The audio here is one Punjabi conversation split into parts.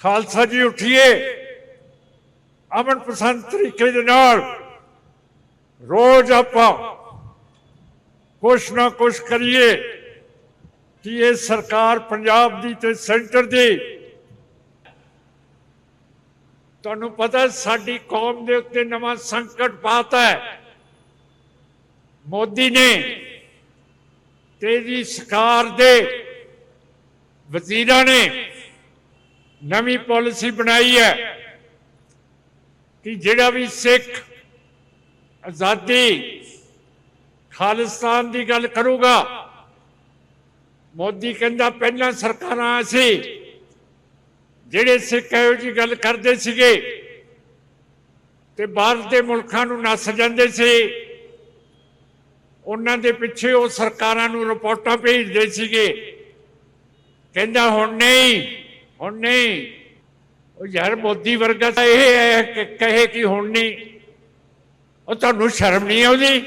ਖਾਲਸਾ ਜੀ ਉਠੀਏ। ਅਮਨ ਪਸੰਦ ਤਰੀਕੇ ਦੇ ਨਾਲ ਰੋਜ਼ ਆਪਾਂ ਕੁਛ ਨਾ ਕੁਛ ਕਰੀਏ ਕਿ ਇਹ ਸਰਕਾਰ ਪੰਜਾਬ ਦੀ ਤੇ ਸੈਂਟਰ ਦੀ। ਤੁਹਾਨੂੰ ਪਤਾ ਸਾਡੀ ਕੌਮ ਦੇ ਉੱਤੇ ਨਵਾਂ ਸੰਕਟ ਪਾਤਾ ਹੈ। ਮੋਦੀ ਨੇ ਤੇਰੀ ਸਰਕਾਰ ਦੇ, ਵਜ਼ੀਰਾਂ ਨੇ ਨਵੀਂ ਪਾਲਿਸੀ ਬਣਾਈ ਹੈ ਕਿ ਜਿਹੜਾ ਵੀ ਸਿੱਖ ਆਜ਼ਾਦੀ ਖਾਲਿਸਤਾਨ ਦੀ ਗੱਲ ਕਰੂਗਾ, ਮੋਦੀ ਕਹਿੰਦਾ ਪਹਿਲਾਂ ਸਰਕਾਰਾਂ ਸੀ, ਜਿਹੜੇ ਸਿੱਖ ਇਹੋ ਜੀ ਗੱਲ ਕਰਦੇ ਸੀਗੇ ਤੇ ਬਾਹਰ ਦੇ ਮੁਲਕਾਂ ਨੂੰ ਨੱਸ ਜਾਂਦੇ ਸੀ, ਉਹਨਾਂ ਦੇ ਪਿੱਛੇ ਉਹ ਸਰਕਾਰਾਂ ਨੂੰ ਰਿਪੋਰਟਾਂ ਭੇਜਦੇ ਸੀਗੇ, ਕਹਿੰਦਾ ਹੁਣ ਨਹੀਂ ਹੁਣ ਨਹੀਂ ਉਹ ਯਾਰ ਮੋਦੀ ਵਰਗਾ ਤਾਂ ਇਹ ਹੈ ਕਿ ਕਹੇ ਕਿ ਹੁਣ ਨਹੀਂ ਉਹ ਤੁਹਾਨੂੰ ਸ਼ਰਮ ਨਹੀਂ ਆਉਂਦੀ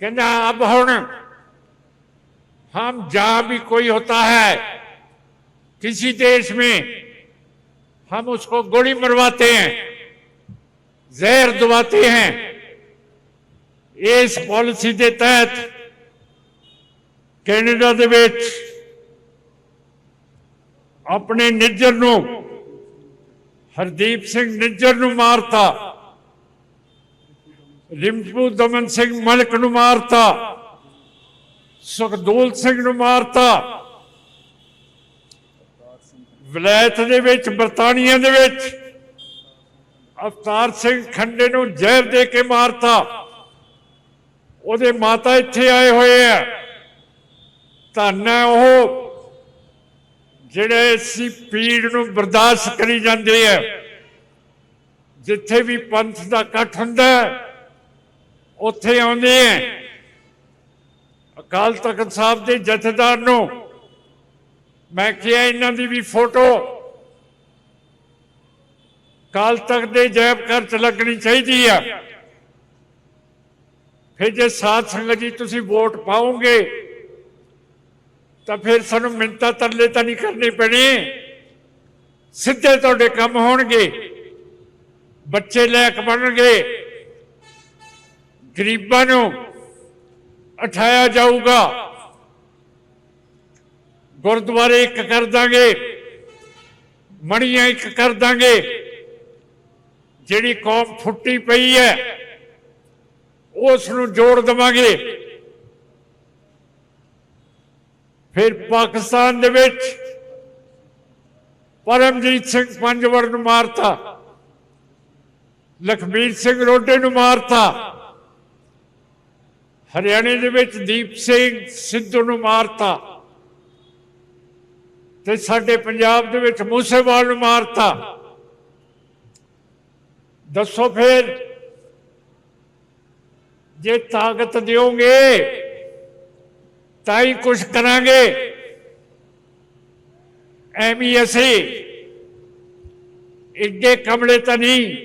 कहना अब हम हम जहां भी कोई होता है किसी देश में हम उसको गोली मरवाते हैं जहर दबाते हैं इस पॉलिसी के तहत ਕੈਨੇਡਾ ਦੇ ਵਿੱਚ ਆਪਣੇ ਨਿੱਜਰ ਨੂੰ, ਹਰਦੀਪ ਸਿੰਘ ਨਿੱਜਰ ਨੂੰ ਮਾਰਤਾ। ਰਿੰਪੂ ਦਮਨ ਸਿੰਘ ਮਲਕ ਨੂੰ ਮਾਰਤਾ। ਸੁਖਦੂਲ ਸਿੰਘ ਨੂੰ ਮਾਰਤਾ। ਵਿਲਾਇਤ ਦੇ ਵਿੱਚ, ਬਰਤਾਨੀਆ ਦੇ ਵਿੱਚ, ਅਵਤਾਰ ਸਿੰਘ ਖੰਡੇ ਨੂੰ ਜ਼ਹਿਰ ਦੇ ਕੇ ਮਾਰਤਾ। ਉਹਦੇ ਮਾਤਾ ਇੱਥੇ ਆਏ ਹੋਏ ਆ। ਧੰਨ ਹੈ ਉਹ। ਜਿਹੜੇ ਅਸੀਂ ਪੀੜ ਨੂੰ ਬਰਦਾਸ਼ਤ ਕਰੀ ਜਾਂਦੇ ਆ, ਜਿੱਥੇ ਵੀ ਪੰਥ ਦਾ ਇਕੱਠ ਹੁੰਦਾ ਉੱਥੇ ਆਉਂਦੇ ਆ। ਅਕਾਲ ਤਖਤ ਸਾਹਿਬ ਦੇ ਜਥੇਦਾਰ ਨੂੰ ਮੈਂ ਕਿਹਾ ਇਹਨਾਂ ਦੀ ਵੀ ਫੋਟੋ ਅਕਾਲ ਤਖਤ ਦੇ ਜੈਬ ਘਰ ਚ ਲੱਗਣੀ ਚਾਹੀਦੀ ਆ। ਫਿਰ ਜੇ ਸਾਧ ਸੰਗਤ ਜੀ ਤੁਸੀਂ ਵੋਟ ਪਾਓਗੇ ਤਾਂ ਫਿਰ ਸਾਨੂੰ ਮਿੰਤਾ ਤਰਲੇ ਤਾਂ ਨਹੀਂ ਕਰਨੇ ਪੈਣੇ। ਸਿੱਧੇ ਤੁਹਾਡੇ ਕੰਮ ਹੋਣਗੇ। ਬੱਚੇ ਲੈਕ ਬਣਨਗੇ। ਗਰੀਬਾਂ ਨੂੰ ਉਠਾਇਆ ਜਾਊਗਾ। ਗੁਰਦੁਆਰੇ ਇੱਕ ਕਰ ਦਾਂਗੇ। ਮੜੀਆਂ ਇੱਕ ਕਰ ਦਾਂਗੇ। ਜਿਹੜੀ ਕੌਮ ਫੁੱਟੀ ਪਈ ਹੈ, ਉਸ ਨੂੰ ਜੋੜ ਦਵਾਂਗੇ। ਫਿਰ ਪਾਕਿਸਤਾਨ ਦੇ ਵਿੱਚ ਪਰਮਜੀਤ ਸਿੰਘ ਪੰਜਵਰ ਨੂੰ ਮਾਰਤਾ, ਲਖਬੀਰ ਸਿੰਘ ਰੋਡੇ ਨੂੰ ਮਾਰਤਾ, ਹਰਿਆਣੇ ਦੇ ਵਿੱਚ ਦੀਪ ਸਿੰਘ ਸਿੱਧੂ ਨੂੰ ਮਾਰਤਾ ਤੇ ਸਾਡੇ ਪੰਜਾਬ ਦੇ ਵਿੱਚ ਮੂਸੇਵਾਲ ਨੂੰ ਮਾਰਤਾ। ਦੱਸੋ ਫਿਰ, ਜੇ ਤਾਕਤ ਦਿਓਗੇ ਤਾਂ ਹੀ ਕੁਝ ਕਰਾਂਗੇ। ਐਵੇਂ ਅਸੀਂ ਇੱਡੇ ਕਮਲੇ ਤਾਂ ਨਹੀਂ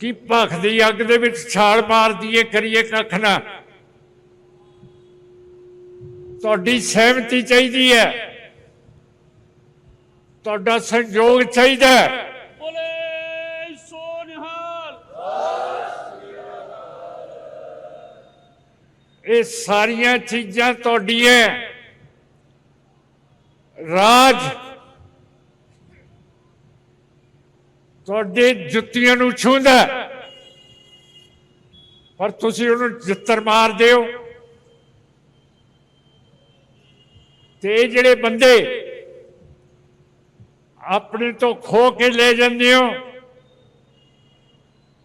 ਕਿ ਭਖ ਦੀ ਅੱਗ ਦੇ ਵਿੱਚ ਛਾਲ ਮਾਰ ਦਈਏ, ਕਰੀਏ ਕੱਖ ਨਾ। ਤੁਹਾਡੀ ਸਹਿਮਤੀ ਚਾਹੀਦੀ ਹੈ। ਤੁਹਾਡਾ ਸੰਯੋਗ ਚਾਹੀਦਾ ਹੈ। ਇਹ ਸਾਰੀਆਂ ਚੀਜ਼ਾਂ ਤੁਹਾਡੀਆਂ ਰਾਜ ਤੁਹਾਡੇ ਜੁੱਤੀਆਂ ਨੂੰ ਛੂੰਹਦਾ ਪਰ ਤੁਸੀਂ ਉਹਨੂੰ ਜਿੱਤਰ ਮਾਰਦੇ ਹੋ ਤੇ ਇਹ ਜਿਹੜੇ ਬੰਦੇ ਆਪਣੇ ਤੋਂ ਖੋ ਕੇ ਲੈ ਜਾਂਦੇ ਹੋ,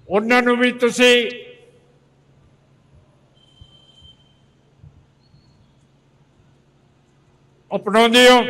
ਉਹਨਾਂ ਨੂੰ ਵੀ ਤੁਸੀਂ ਅਪਣਾਉਂਦੇ ਹੋ।